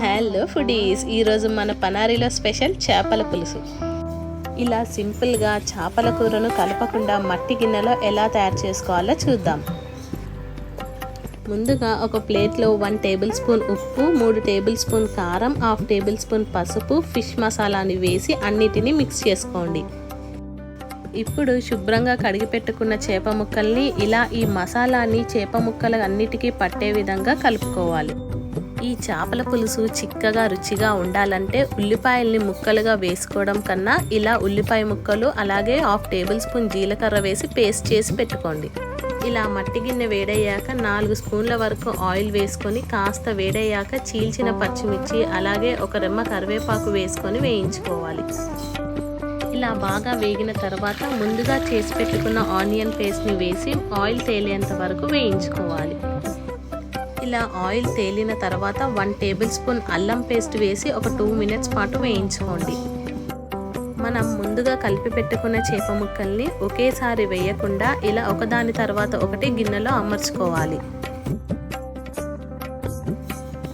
Hello foodies. ఈరోజు మన పనారీలో special చేపల పులుసు. ఇలా సింపుల్గా చేపల కూరను కలపకుండా మట్టి గిన్నెలో ఎలా తయారు చేసుకోవాలో చూద్దాం. ముందుగా ఒక ప్లేట్లో వన్ టేబుల్ స్పూన్ ఉప్పు మూడు టేబుల్ స్పూన్ కారం హాఫ్ టేబుల్ స్పూన్ పసుపు ఫిష్ మసాలాని వేసి అన్నిటినీ మిక్స్ చేసుకోండి. ఇప్పుడు శుభ్రంగా కడిగి పెట్టుకున్న చేప ముక్కల్ని ఇలా ఈ మసాలాని చేప ముక్కలు అన్నిటికీ పట్టే విధంగా కలుపుకోవాలి. ఈ చేపల పులుసు చిక్కగా రుచిగా ఉండాలంటే ఉల్లిపాయల్ని ముక్కలుగా వేసుకోవడం కన్నా ఇలా ఉల్లిపాయ ముక్కలు అలాగే హాఫ్ టేబుల్ స్పూన్ జీలకర్ర వేసి పేస్ట్ చేసి పెట్టుకోండి. ఇలా మట్టి గిన్నె వేడయ్యాక నాలుగు స్పూన్ల వరకు ఆయిల్ వేసుకొని కాస్త వేడయ్యాక చీల్చిన పచ్చిమిర్చి అలాగే ఒక రెమ్మ కరివేపాకు వేసుకొని వేయించుకోవాలి. ఇలా బాగా వేగిన తర్వాత ముందుగా చేసి పెట్టుకున్న ఆనియన్ పేస్ట్ని వేసి ఆయిల్ తేలేంత వరకు వేయించుకోవాలి. ఇలా ఆయిల్ తేలిన తర్వాత వన్ టేబుల్ స్పూన్ అల్లం పేస్ట్ వేసి ఒక టూ మినిట్స్ పాటు వేయించుకోండి. మనం ముందుగా కలిపి పెట్టుకున్న చేప ముక్కల్ని ఒకేసారి వేయకుండా ఇలా ఒకదాని తర్వాత ఒకటి గిన్నెలో అమర్చుకోవాలి.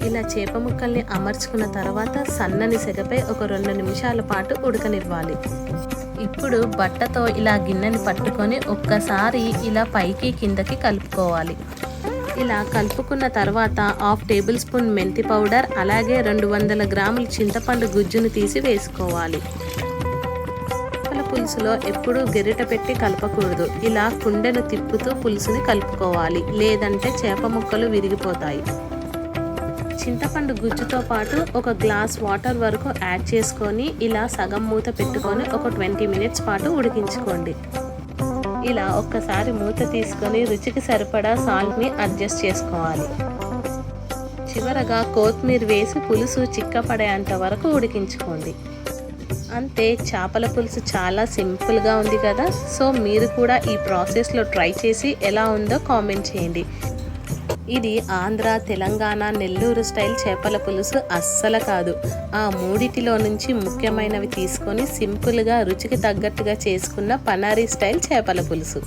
ఇలా చేప ముక్కల్ని అమర్చుకున్న తర్వాత సన్నని సెగపై ఒక రెండు నిమిషాల పాటు ఉడకనివ్వాలి. ఇప్పుడు బట్టతో ఇలా గిన్నెని పట్టుకొని ఒక్కసారి ఇలా పైకి కిందకి కలుపుకోవాలి. ఇలా కలుపుకున్న తర్వాత హాఫ్ టేబుల్ స్పూన్ మెంతి పౌడర్ అలాగే రెండు వందల గ్రాముల చింతపండు గుజ్జును తీసి వేసుకోవాలి. పులుసులో ఎప్పుడూ గెరిట పెట్టి కలపకూడదు. ఇలా కుండెను తిప్పుతూ పులుసుని కలుపుకోవాలి. లేదంటే చేప ముక్కలు విరిగిపోతాయి. చింతపండు గుజ్జుతో పాటు ఒక గ్లాస్ వాటర్ వరకు యాడ్ చేసుకొని ఇలా సగం మూత పెట్టుకొని ఒక ట్వంటీ మినిట్స్ పాటు ఉడికించుకోండి. ఇలా ఒక్కసారి మూత తీసుకొని రుచికి సరిపడా సాల్ట్ని అడ్జస్ట్ చేసుకోవాలి. చివరగా కొత్తిమీర వేసి పులుసు చిక్కపడేంత వరకు ఉడికించుకోండి. అంతే చేపల పులుసు చాలా సింపుల్గా ఉంది కదా. సో మీరు కూడా ఈ ప్రాసెస్లో ట్రై చేసి ఎలా ఉందో కామెంట్ చేయండి. ఇది ఆంధ్ర తెలంగాణ నెల్లూరు స్టైల్ చేపల పులుసు అస్సలు కాదు. ఆ మూడిటిలో నుంచి ముఖ్యమైనవి తీసుకొని సింపుల్గా రుచికి తగ్గట్టుగా చేసుకున్న పనారీ స్టైల్ చేపల పులుసు.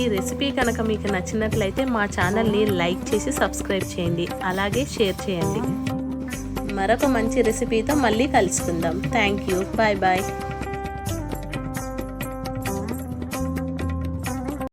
ఈ రెసిపీ కనుక మీకు నచ్చినట్లయితే మా ఛానల్ని లైక్ చేసి సబ్స్క్రైబ్ చేయండి. అలాగే షేర్ చేయండి. మరొక మంచి రెసిపీతో మళ్ళీ కలుసుకుందాం. Thank you bye bye.